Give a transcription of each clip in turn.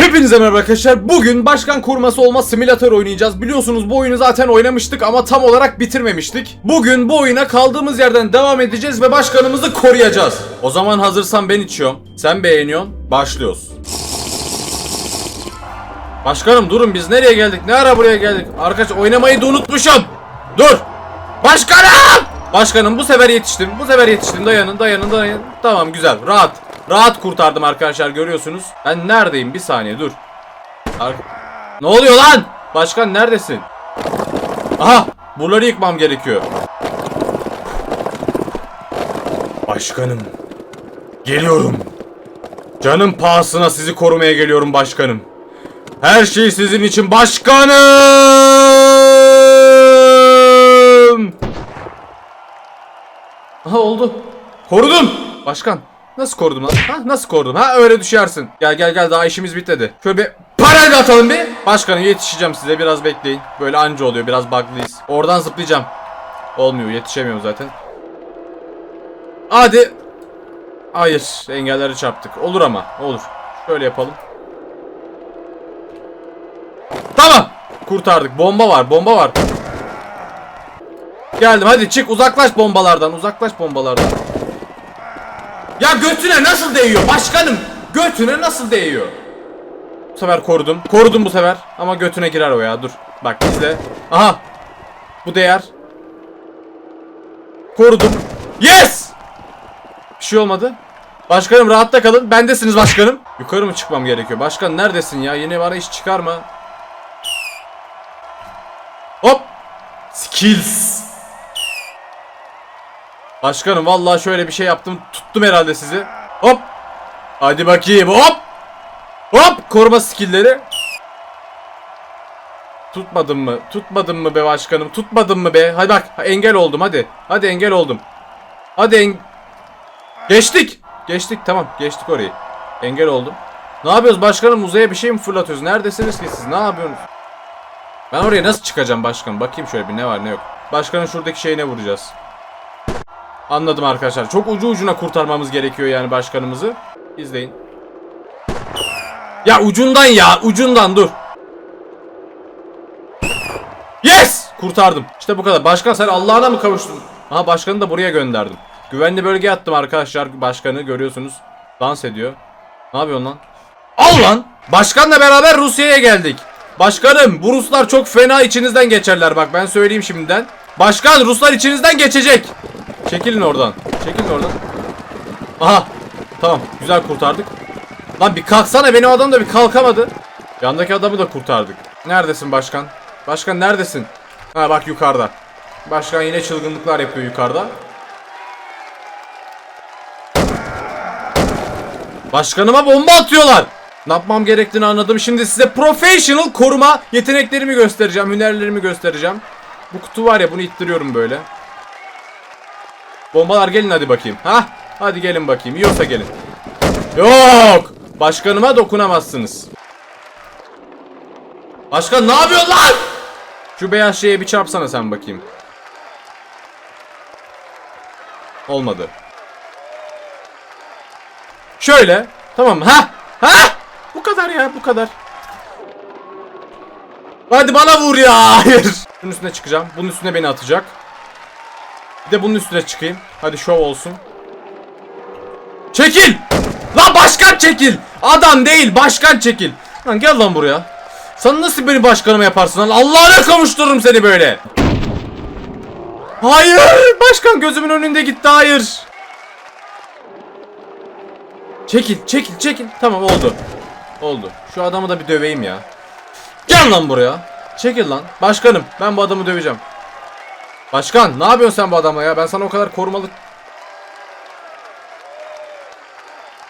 Hepinize merhaba arkadaşlar. Bugün başkan koruması olma simülatör oynayacağız. Biliyorsunuz bu oyunu zaten oynamıştık ama tam olarak bitirmemiştik. Bugün bu oyuna kaldığımız yerden devam edeceğiz ve başkanımızı koruyacağız. O zaman hazırsan ben içiyorum. Sen beğeniyorsun. Başlıyoruz. Başkanım durun biz nereye geldik? Ne ara buraya geldik? Arkadaş oynamayı da unutmuşum. Dur. Başkanım! Başkanım bu sefer yetiştim. Bu sefer yetiştim. Dayanın dayanın dayanın. Tamam güzel. Rahat. Rahat kurtardım arkadaşlar görüyorsunuz. Ben neredeyim? Bir saniye dur. Ar- ne oluyor lan? Başkan neredesin? Aha! Buraları yıkmam gerekiyor. Başkanım. Geliyorum. Canım pahasına sizi korumaya geliyorum başkanım. Her şey sizin için başkanım. Aha oldu. Korudum. Başkan. Nasıl korudum lan? Ha nasıl korudum? Ha öyle düşersin. Gel gel gel daha işimiz bitmedi. Şöyle bir parayla atalım bir. Başkanım yetişeceğim size biraz bekleyin. Böyle anca oluyor biraz bug'lıyız. Oradan zıplayacağım. Olmuyor yetişemiyorum zaten. Hadi. Hayır engelleri çarptık. Olur ama olur. Şöyle yapalım. Tamam. Kurtardık. Bomba var bomba var. Geldim hadi çık uzaklaş bombalardan uzaklaş bombalardan. Ya götüne nasıl değiyor başkanım? Götüne nasıl değiyor? Bu sefer korudum. Korudum bu sefer. Ama götüne girer o ya dur. Bak izle. Aha. Bu değer. Korudum. Yes! Bir şey olmadı. Başkanım rahatta kalın. Bendesiniz başkanım. Yukarı mı çıkmam gerekiyor? Başkan neredesin ya? Yine bana iş çıkarma. Hop. Skills. Başkanım vallahi şöyle bir şey yaptım. Tuttum herhalde sizi. Hop. Hadi bakayım. Hop. Hop. Koruma skillleri. Tutmadım mı? Tutmadım mı be başkanım? Tutmadım mı be? Hadi bak engel oldum hadi. Hadi engel oldum. Hadi en... Geçtik. Geçtik tamam geçtik orayı. Engel oldum. Ne yapıyoruz başkanım uzaya bir şey mi fırlatıyoruz? Neredesiniz ki siz? Ne yapıyorsunuz? Ben oraya nasıl çıkacağım başkanım? Bakayım şöyle bir ne var ne yok. Başkanın şuradaki şeyine vuracağız. Anladım arkadaşlar. Çok ucu ucuna kurtarmamız gerekiyor yani başkanımızı. İzleyin. Ya ucundan ya ucundan dur. Yes! Kurtardım. İşte bu kadar. Başkan sen Allah'ına mı kavuştun? Aha başkanı da buraya gönderdim. Güvenli bölgeye attım arkadaşlar. Başkanı görüyorsunuz. Dans ediyor. Ne yapıyorsun lan? Al lan! Başkanla beraber Rusya'ya geldik. Başkanım bu Ruslar çok fena içinizden geçerler bak ben söyleyeyim şimdiden. Başkan Ruslar içinizden geçecek. Çekilin oradan. Çekilin oradan. Aha. Tamam. Güzel kurtardık. Lan bir kalksana benim adam da bir kalkamadı. Yandaki adamı da kurtardık. Neredesin başkan? Başkan neredesin? Ha bak yukarıda. Başkan yine çılgınlıklar yapıyor yukarıda. Başkanıma bomba atıyorlar. Ne yapmam gerektiğini anladım. Şimdi size professional koruma yeteneklerimi göstereceğim. Hünerlerimi göstereceğim. Bu kutu var ya bunu ittiriyorum böyle. Bombalar gelin hadi bakayım. Ha? Hadi gelin bakayım. Yiyorsa gelin. Yok. Başkanıma dokunamazsınız. Başkan ne yapıyorsun lan? Şu beyaz şeye bir çarpsana sen bakayım. Olmadı. Şöyle. Tamam? Ha? Ha? Bu kadar ya bu kadar. Hadi bana vur ya. Hayır. Bunun üstüne çıkacağım. Bunun üstüne beni atacak. Bir de bunun üstüne çıkayım. Hadi şov olsun. Çekil! Lan başkan çekil! Adam değil başkan çekil. Lan gel lan buraya. Sen nasıl beni başkanıma yaparsın lan? Allah'ına kavuştururum seni böyle. Hayır! Başkan gözümün önünde gitti hayır. Çekil çekil çekil. Tamam oldu. Oldu. Şu adamı da bir döveyim ya. Gel lan buraya. Çekil lan. Başkanım ben bu adamı döveceğim. Başkan ne yapıyorsun sen bu adamla ya? Ben sana o kadar korumalı...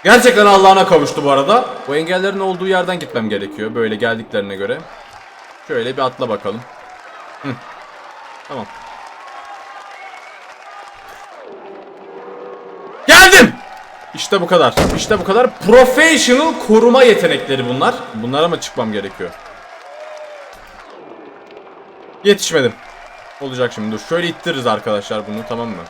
Gerçekten Allah'ına kavuştu bu arada. Bu engellerin olduğu yerden gitmem gerekiyor. Böyle geldiklerine göre. Şöyle bir atla bakalım. Hı. Tamam. Geldim! İşte bu kadar. İşte bu kadar. Professional koruma yetenekleri bunlar. Bunlara mı çıkmam gerekiyor? Yetişmedim. Olacak şimdi dur. Şöyle ittiririz arkadaşlar bunu tamam mı?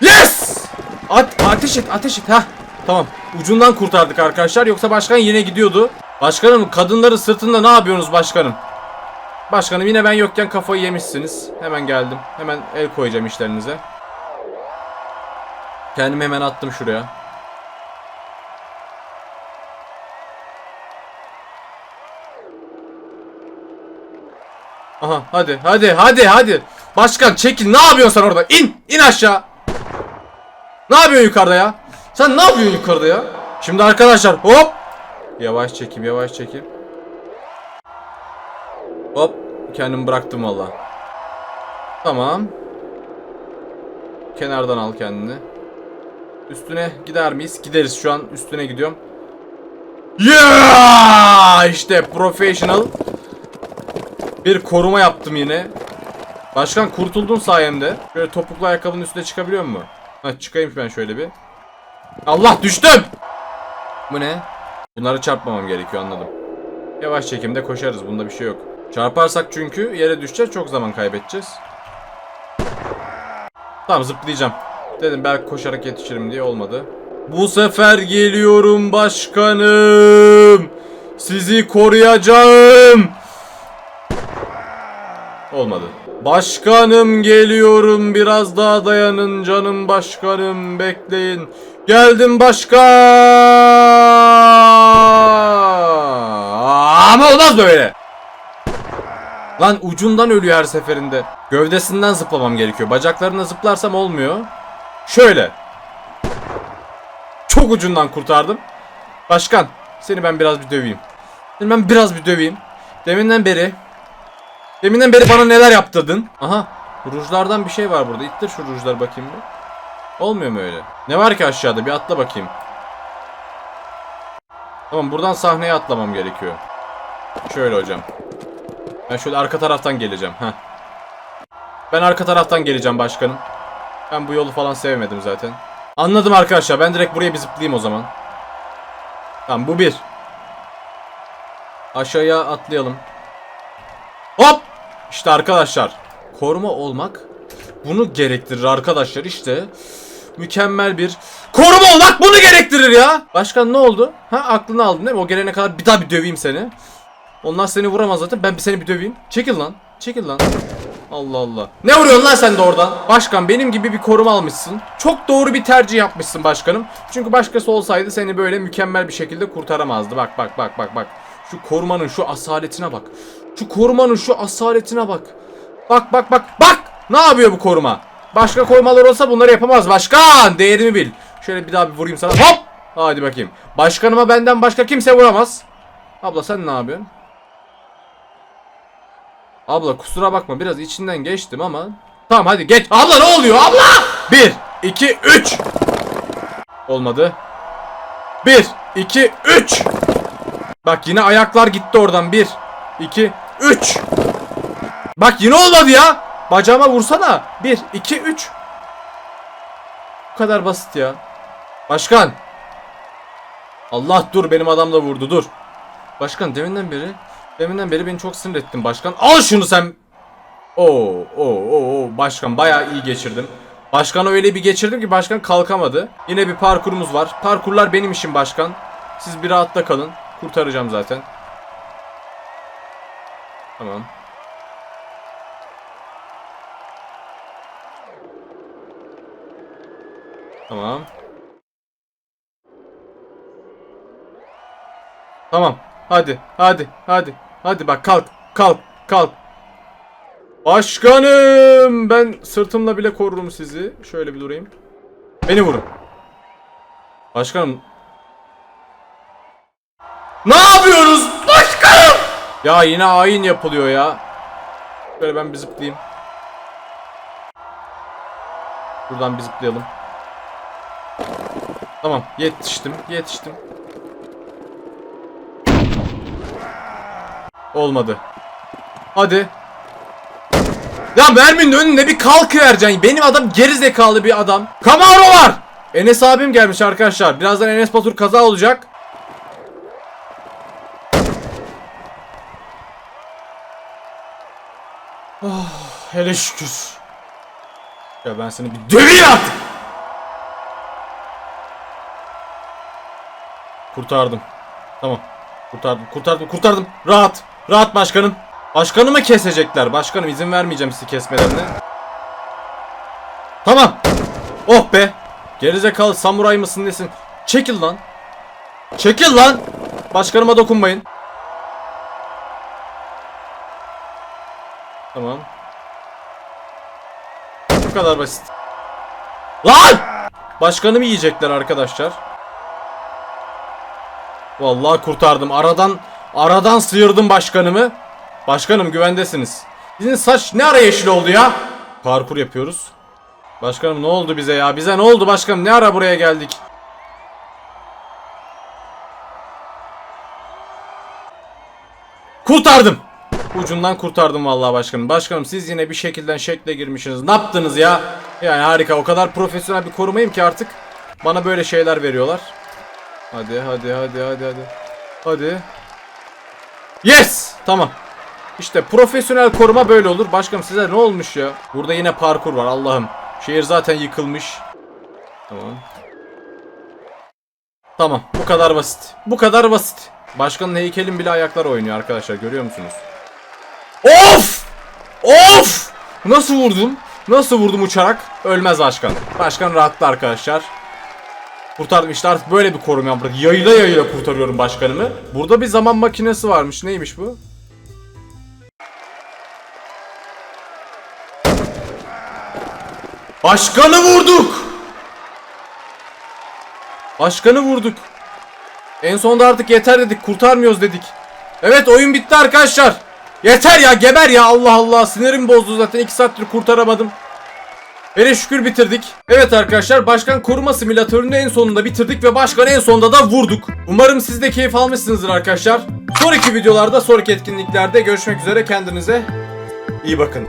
Yes! At, ateş et ateş et ha. Tamam. Ucundan kurtardık arkadaşlar. Yoksa başkan yine gidiyordu. Başkanım kadınları sırtında ne yapıyorsunuz başkanım? Başkanım yine ben yokken kafayı yemişsiniz. Hemen geldim. Hemen el koyacağım işlerinize. Kendimi hemen attım şuraya. Aha hadi hadi hadi hadi. Başkan çekil ne yapıyorsun sen orada? İn in aşağı. Ne yapıyorsun yukarıda ya? Sen ne yapıyorsun yukarıda ya? Şimdi arkadaşlar hop. Yavaş çekim yavaş çekim. Hop. Kendimi bıraktım valla. Tamam. Kenardan al kendini. Üstüne gider miyiz? Gideriz şu an. Üstüne gidiyorum. Yeah! İşte professional. Bir koruma yaptım yine. Başkan kurtuldun sayemde. Şöyle topuklu ayakkabının üstüne çıkabiliyor mu? Ha çıkayım ben şöyle bir. Allah düştüm! Bu ne? Bunları çarpmamam gerekiyor anladım. Yavaş çekimde koşarız bunda bir şey yok. Çarparsak çünkü yere düşeceğiz çok zaman kaybedeceğiz. Tamam zıplayacağım. Dedim belki koşarak yetişirim diye olmadı. Bu sefer geliyorum başkanım. Sizi koruyacağım. Olmadı. Başkanım geliyorum biraz daha dayanın canım başkanım bekleyin. Geldim başkan. Ama olmaz böyle. Lan ucundan ölüyor her seferinde. Gövdesinden zıplamam gerekiyor. Bacaklarına zıplarsam olmuyor. Şöyle. Çok ucundan kurtardım. Başkan seni ben biraz bir döveyim. Seni ben biraz bir döveyim. Deminden beri Deminden beri bana neler yaptırdın? Aha. Rujlardan bir şey var burada. İttir şu rujlar bakayım bir. Olmuyor mu öyle? Ne var ki aşağıda? Bir atla bakayım. Tamam buradan sahneye atlamam gerekiyor. Şöyle hocam. Ben şöyle arka taraftan geleceğim. Heh. Ben arka taraftan geleceğim başkanım. Ben bu yolu falan sevmedim zaten. Anladım arkadaşlar. Ben direkt buraya bir zıplayayım o zaman. Tamam bu bir. Aşağıya atlayalım. Hop! İşte arkadaşlar. Koruma olmak bunu gerektirir arkadaşlar işte. Mükemmel bir koruma olmak bunu gerektirir ya. Başkan ne oldu? Ha aklını aldın değil mi? O gelene kadar bir daha bir döveyim seni. Onlar seni vuramaz zaten. Ben bir seni bir döveyim. Çekil lan. Çekil lan. Allah Allah. Ne vuruyorsun lan sen de oradan? Başkan benim gibi bir koruma almışsın. Çok doğru bir tercih yapmışsın başkanım. Çünkü başkası olsaydı seni böyle mükemmel bir şekilde kurtaramazdı. Bak bak bak bak bak. Şu korumanın şu asaletine bak. Şu korumanın şu asaletine bak. Bak bak bak bak. Ne yapıyor bu koruma? Başka korumalar olsa bunları yapamaz. Başkan değerimi bil. Şöyle bir daha bir vurayım sana. Hop. Hadi bakayım. Başkanıma benden başka kimse vuramaz. Abla sen ne yapıyorsun? Abla kusura bakma biraz içinden geçtim ama. Tamam hadi geç. Abla ne oluyor abla? 1, 2, 3. Olmadı. 1, 2, 3. Bak yine ayaklar gitti oradan. 1, 2, 3. Bak yine olmadı ya. Bacağıma vursana. 1, 2, 3. Bu kadar basit ya. Başkan. Allah dur benim adam da vurdu dur. Başkan deminden beri deminden beri beni çok sinir ettin başkan. Al şunu sen. Oo oo oo başkan bayağı iyi geçirdim. Başkanı öyle bir geçirdim ki başkan kalkamadı. Yine bir parkurumuz var. Parkurlar benim işim başkan. Siz bir rahatta kalın. Kurtaracağım zaten. Tamam. Tamam. Tamam. Hadi, hadi, hadi. Hadi bak kalk, kalk, kalk. Başkanım, ben sırtımla bile korurum sizi. Şöyle bir durayım. Beni vurun. Başkanım. Ne yapıyoruz? Ya yine ayin yapılıyor ya. Şöyle ben bir zıplayayım. Buradan bir zıplayalım. Tamam, yetiştim, yetiştim. Olmadı. Hadi. Ya merminin önüne bir kalkı vereceksin. Benim adam geri zekalı bir adam. Camaro var. Enes abim gelmiş arkadaşlar. Birazdan Enes Batur kaza olacak. Oh, hele şükür. Ya ben seni bir döveyim artık. Kurtardım. Tamam. Kurtardım, kurtardım, kurtardım. Rahat. Rahat başkanım. Başkanımı kesecekler. Başkanım izin vermeyeceğim sizi kesmelerine. Tamam. Oh be. Gerizekalı samuray mısın nesin? Çekil lan. Çekil lan. Başkanıma dokunmayın. Tamam. Bu kadar basit. Lan! Başkanımı yiyecekler arkadaşlar. Vallahi kurtardım. Aradan aradan sıyırdım başkanımı. Başkanım güvendesiniz. Sizin saç ne ara yeşil oldu ya? Parkur yapıyoruz. Başkanım ne oldu bize ya? Bize ne oldu başkanım? Ne ara buraya geldik? Kurtardım. Ucundan kurtardım vallahi başkanım. Başkanım siz yine bir şekilden şekle girmişsiniz. Ne yaptınız ya? Yani harika. O kadar profesyonel bir korumayım ki artık bana böyle şeyler veriyorlar. Hadi hadi hadi hadi hadi. Hadi. Yes! Tamam. İşte profesyonel koruma böyle olur. Başkanım size ne olmuş ya? Burada yine parkur var Allah'ım. Şehir zaten yıkılmış. Tamam. Tamam. Bu kadar basit. Bu kadar basit. Başkanın heykelin bile ayaklar oynuyor arkadaşlar. Görüyor musunuz? Of! Of! Nasıl vurdum? Nasıl vurdum uçarak? Ölmez başkan. Başkan rahatlı arkadaşlar. Kurtardım işte artık böyle bir koruma yapıyorum. Yayla yayla kurtarıyorum başkanımı. Burada bir zaman makinesi varmış. Neymiş bu? Başkanı vurduk! Başkanı vurduk. En sonunda artık yeter dedik. Kurtarmıyoruz dedik. Evet oyun bitti arkadaşlar. Yeter ya geber ya Allah Allah. Sinirim bozdu zaten. 2 saattir kurtaramadım. Hele şükür bitirdik. Evet arkadaşlar başkan koruma simülatörünü en sonunda bitirdik ve başkanı en sonunda da vurduk. Umarım siz de keyif almışsınızdır arkadaşlar. Sonraki videolarda sonraki etkinliklerde görüşmek üzere kendinize iyi bakın.